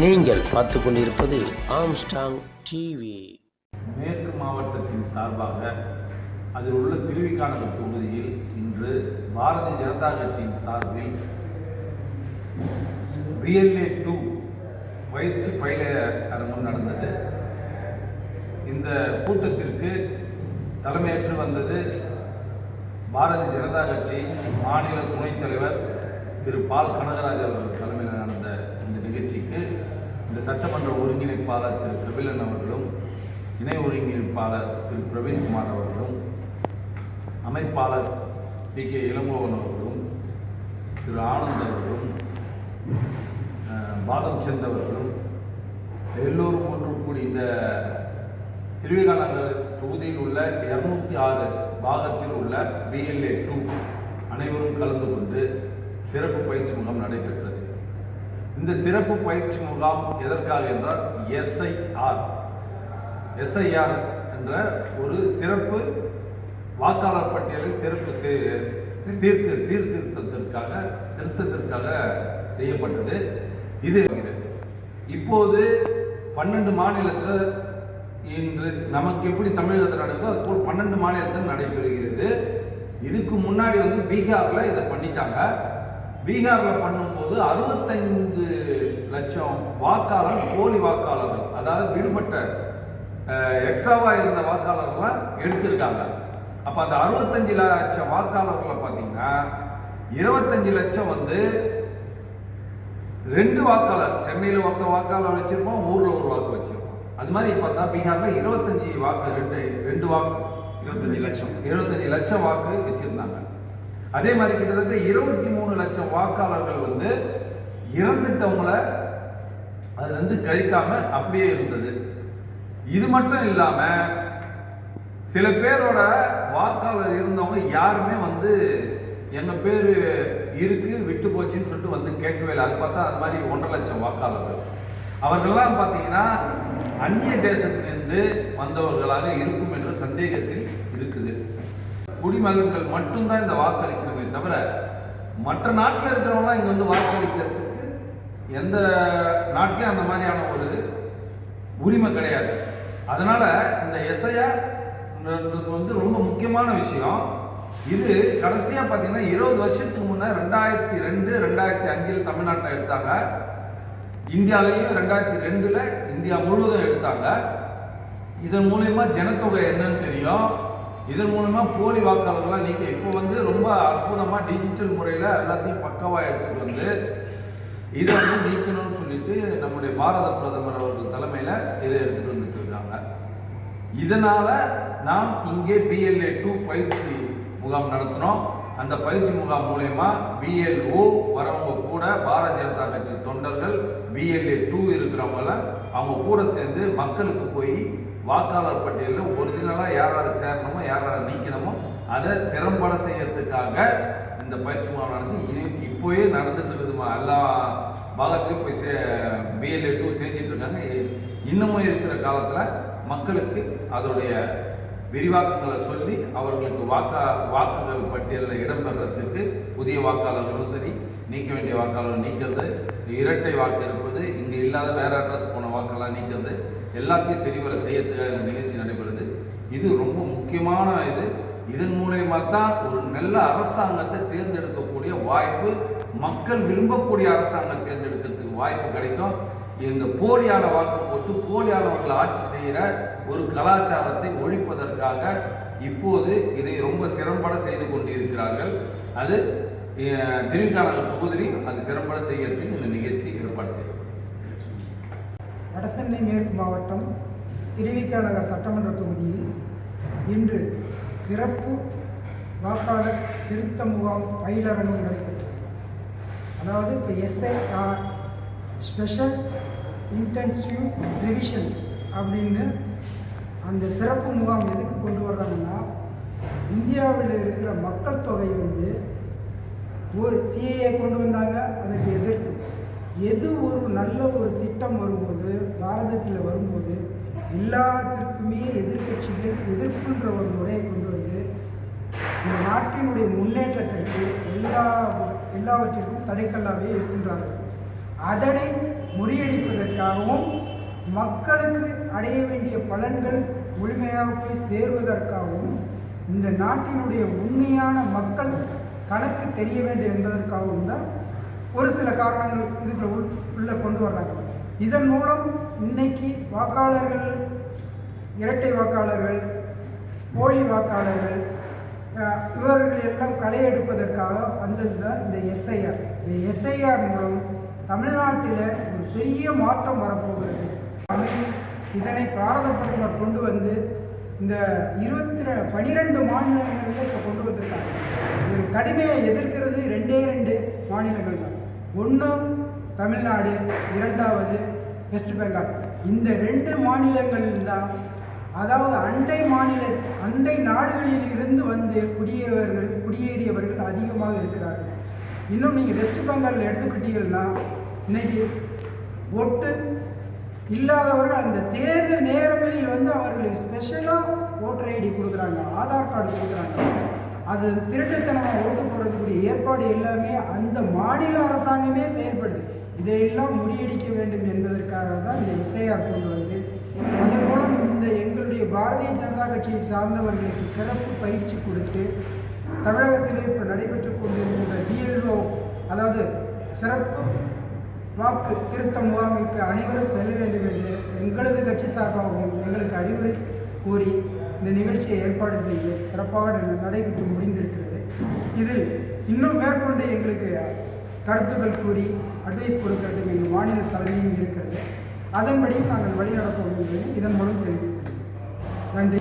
நீங்கள் பார்த்து கொண்டிருப்பது ஆம்ஸ்டாங் டிவி மேற்கு மாவட்டத்தின் சார்பாக அதில் உள்ள திருவிக்கானல் தொகுதியில் இன்று பாரதிய ஜனதா கட்சியின் சார்பில் பிஎல்ஏ டூ பயிற்சி பயில அரங்கம் நடந்தது. இந்த கூட்டத்திற்கு தலைமையேற்று வந்தது பாரதிய ஜனதா கட்சி மாநில துணைத் தலைவர் திரு பால் கனகராஜ் அவர்கள் தலைமையில் நிகழ்ச்சிக்கு இந்த சட்டமன்ற ஒருங்கிணைப்பாளர் திரு பிரபிலன் அவர்களும் இணை ஒருங்கிணைப்பாளர் திரு பிரவீன்குமார் அவர்களும் அமைப்பாளர் பி கே இளங்கோவன் அவர்களும் திரு ஆனந்த் அவர்களும் பாதம் சந்த் அவர்களும் எல்லோரும் ஒன்று கூடி இந்த திருவிகாநகர் தொகுதியில் உள்ள இரநூத்தி ஆறு பாகத்தில் உள்ள பிஎல்ஏ டூ அனைவரும் கலந்து கொண்டு சிறப்பு பயிற்சி முகாம் நடைபெற்றது. இந்த சிறப்பு பயிற்சி முகாம் எதற்காக என்றால் எஸ்ஐஆர் எஸ்ஐஆர் என்ற ஒரு சிறப்பு வாக்காளர் பட்டியலை சிறப்பு சீ- சீர்திரு சீர்திருத்தத்திற்காக திருத்தத்திற்காக செய்யப்பட்டது. இது இப்போது பன்னெண்டு மாநிலத்தில் இன்று நமக்கு எப்படி தமிழகத்தில் நடக்குதோ அது போல் பன்னெண்டு மாநிலத்தில் நடைபெறுகிறது. இதுக்கு முன்னாடி வந்து பீகாரில் இதை பண்ணிட்டாங்க. பீகாரில் பண்ணும்போது அறுபத்தைந்து லட்சம் வாக்காளர் போலி வாக்காளர்கள் அதாவது விடுபட்ட எக்ஸ்ட்ராவா இருந்த வாக்காளர்கள்லாம் எடுத்திருக்காங்க. அப்போ அந்த அறுபத்தஞ்சு லட்சம் வாக்காளர்களை பார்த்தீங்கன்னா இருபத்தஞ்சு லட்சம் வந்து ரெண்டு வாக்காளர் சென்னையில் ஒருத்த வாக்காளர் வச்சிருப்போம் ஊரில் ஒரு வாக்கு வச்சிருப்போம் அது மாதிரி பார்த்தா பீகாரில் இருபத்தஞ்சு வாக்கு ரெண்டு ரெண்டு வாக்கு இருபத்தஞ்சு லட்சம் இருபத்தஞ்சு லட்சம் வாக்கு வச்சுருந்தாங்க. அதே மாதிரி கிட்டத்தட்ட இருபத்தி மூணு லட்சம் வாக்காளர்கள் வந்து இறந்துட்டவங்கள அதுல இருந்து கழிக்காம அப்படியே இருந்தது. இது மட்டும் இல்லாம சில பேரோட வாக்காளர் இருந்தவங்க யாருமே வந்து எங்க பேரு இருக்கு விட்டு போச்சுன்னு சொல்லிட்டு வந்து கேட்கவே இல்லை. அது பார்த்தா அது மாதிரி ஒன்றரை லட்சம் வாக்காளர்கள். அவர்கள்லாம் பார்த்தீங்கன்னா அந்நிய தேசத்திலிருந்து வந்தவர்களாக இருக்கும் என்ற சந்தேகத்தில் இருக்குது. குடிமகன்கள் மட்டும்தான் இந்த வாக்களிக்கணுமே தவிர மற்ற நாட்டில் இருக்கிறவங்களாம் இங்கே வந்து வாக்களிக்கிறதுக்கு எந்த நாட்டிலையும் அந்த மாதிரியான ஒரு உரிமை கிடையாது. அதனால் இந்த எஸ்ஐஆர்ன்றது வந்து ரொம்ப முக்கியமான விஷயம். இது கடைசியாக பார்த்தீங்கன்னா இருபது வருஷத்துக்கு முன்னே ரெண்டாயிரத்தி ரெண்டு ரெண்டாயிரத்தி அஞ்சில் தமிழ்நாட்டில் எடுத்தாங்க. இந்தியாவிலையும் ரெண்டாயிரத்தி ரெண்டில் இந்தியா முழுவதும் எடுத்தாங்க. இதன் மூலயமா ஜனத்தொகை என்னன்னு தெரியும். இதன் மூலமாக போலி வாக்காளர்களாக நீக்க இப்போ வந்து ரொம்ப அற்புதமாக டிஜிட்டல் முறையில் எல்லாத்தையும் பக்கவாக எடுத்துட்டு வந்து இதை வந்து நீக்கணும்னு சொல்லிட்டு நம்முடைய பாரத பிரதமர் அவர்கள் தலைமையில் இதை எடுத்துகிட்டு வந்துட்டு இருக்காங்க. இதனால் நாம் இங்கே பிஎல்ஏ டூ பயிற்சி முகாம் நடத்தினோம் அந்த பயிற்சி முகாம் மூலயமா பிஎல்ஓ வரவங்க கூட பாரதிய ஜனதா கட்சி தொண்டர்கள் பிஎல்ஏ டூ இருக்கிறவங்கள அவங்க கூட சேர்ந்து மக்களுக்கு போய் வாக்காளர் பட்டியலில் ஒரிஜினலாக யார் யார் சேரணுமோ யார் யார் நீக்கணுமோ அதை சிறம்பட செய்யறதுக்காக இந்த பயிற்சி முகாம் நடந்து இனி இப்போயே நடந்துட்டு இருக்குதுமா. எல்லா பாகத்திலையும் போய் சே பிஎல்ஏ டூ செஞ்சிட்டு இருக்காங்க. இன்னமும் இருக்கிற காலத்தில் மக்களுக்கு அதோடைய விரிவாக்கங்களை சொல்லி அவர்களுக்கு வாக்கா வாக்குகள் பட்டியலில் இடம்பெறத்துக்கு புதிய வாக்காளர்களும் சரி நீக்க வேண்டிய வாக்காளர்கள் நீக்கிறது இரட்டை வாக்கு இருப்பது இங்கே இல்லாத வேற அட்ரஸ் போன வாக்கெல்லாம் நீக்கிறது எல்லாத்தையும் சரிவர செய்ய இந்த நிகழ்ச்சி நடைபெறுது. இது ரொம்ப முக்கியமான இது. இதன் மூலயமா தான் ஒரு நல்ல அரசாங்கத்தை தேர்ந்தெடுக்கக்கூடிய வாய்ப்பு மக்கள் விரும்பக்கூடிய அரசாங்கம் தேர்ந்தெடுக்கிறதுக்கு வாய்ப்பு கிடைக்கும். இந்த போலியான வாக்கு போட்டு போலியானவர்கள் ஆட்சி செய்கிற ஒரு கலாச்சாரத்தை ஒழிப்பதற்காக இப்போது இதை ரொம்ப சிறம்பட செய்து கொண்டிருக்கிறார்கள். அது அஹ், திருவிக்காநகர் தொகுதியில் அது சிறம்பட செய்யறதுக்கு இந்த நிகழ்ச்சி ஏற்பாடு செய்யும் வடசென்னை மேற்கு மாவட்டம் திருவிக நகர் சட்டமன்ற தொகுதியில் இன்று சிறப்பு வாக்காளர் திருத்த முகாம் பயிலரங்கம் நடைபெற்றது. அதாவது இப்போ எஸ்ஐஆர் ஸ்பெஷல் இன்டென்சிவ் ரிவிஷன் அப்படின்னு அந்த சிறப்பு முகாம் எதுக்கு கொண்டு வர்றாங்கன்னா இந்தியாவில் இருக்கிற மக்கள் தொகை வந்து ஒரு சிஏஏ கொண்டு வந்தாங்க அதுக்கு எதிர்ப்பு. எது ஒரு நல்ல ஒரு திட்டம் வரும்போது வரும்போது எல்லாத்திற்குமே எதிர்க்கட்சிகள் எதிர்ப்புன்ற ஒரு முறையை கொண்டு வந்து இந்த நாட்டினுடைய முன்னேற்றத்திற்கு எல்லா எல்லாவற்றிற்கும் தடைக்கல்லாவே இருக்கின்றார்கள். அதனை முறியடிப்பதற்காகவும் மக்களுக்கு அடைய வேண்டிய பலன்கள் முழுமையாக போய் சேர்வதற்காகவும் இந்த நாட்டினுடைய உண்மையான மக்கள் கணக்கு தெரிய வேண்டும் என்பதற்காகவும் தான் ஒரு சில காரணங்கள் இதுக்குள்ள உள் உள்ள கொண்டு வர்றாங்க. இதன் மூலம் இன்னைக்கு வாக்காளர்கள் இரட்டை வாக்காளர்கள் போலி வாக்காளர்கள் இவர்கள் எல்லாம் களை எடுப்பதற்காக வந்திருந்தார் இந்த எஸ்ஐஆர் இந்த எஸ்ஐஆர் மூலம் தமிழ்நாட்டில் ஒரு பெரிய மாற்றம் வரப்போகிறது. இதனை பாரத பிரதமர் கொண்டு வந்து இந்த இருபத்தி ரெ பனிரெண்டு மாநிலங்களில் இப்போ கொண்டு வந்திருக்காங்க. இது கடுமையாக எதிர்க்கிறது ரெண்டே ரெண்டு மாநிலங்கள் தான் ஒன்று தமிழ்நாடு இரண்டாவது வெஸ்ட் பெங்கால் இந்த ரெண்டு மாநிலங்கள் தான் அதாவது அண்டை மாநில அண்டை நாடுகளில் இருந்து வந்து குடியேறியவர்கள் குடியேறியவர்கள் அதிகமாக இருக்கிறார்கள். இன்னும் நீங்கள் வெஸ்ட் பெங்காலில் எடுத்துக்கிட்டீங்கன்னா இன்னைக்கு ஒட்டு இல்லாதவர்கள் அந்த தேர்தல் நேரங்களில் வந்து அவர்களுக்கு ஸ்பெஷலாக ஓட்டர் ஐடி கொடுக்குறாங்க ஆதார் கார்டு கொடுக்குறாங்க. அது திருட்டுத்தனமாக ஓட்டு போடுறதுக்குரிய ஏற்பாடு எல்லாமே அந்த மாநில அரசாங்கமே செயல்படுது. இதையெல்லாம் முறியடிக்க வேண்டும் என்பதற்காக தான் இந்த எஸ்ஐஆர் கொண்டு வந்து அதன் மூலம் இந்த எங்களுடைய பாரதிய ஜனதா கட்சியை சார்ந்தவர்களுக்கு சிறப்பு பயிற்சி கொடுத்து தமிழகத்திலே இப்போ நடைபெற்று கொண்டிருக்கின்ற பிஎல்ஓ அதாவது சிறப்பு வாக்கு திருத்த முகாமைக்கு அனைவரும் செல்ல வேண்டும் என்று எங்களது கட்சி சார்பாகவும் எங்களுக்கு அறிவுரை கூறி இந்த நிகழ்ச்சியை ஏற்பாடு செய்ய சிறப்பாக நடைபெற்று முடிந்திருக்கிறது. இதில் இன்னும் மேற்கொண்டு எங்களுக்கு கருத்துக்கள் கூறி அட்வைஸ் கொடுக்கறதுக்கு எங்கள் மாநில தலைமையும் இருக்கிறது. அதன்படியும் நாங்கள் வழிநடப்போம் என்பதை இதன் மூலம் தெரிவித்துக் நன்றி.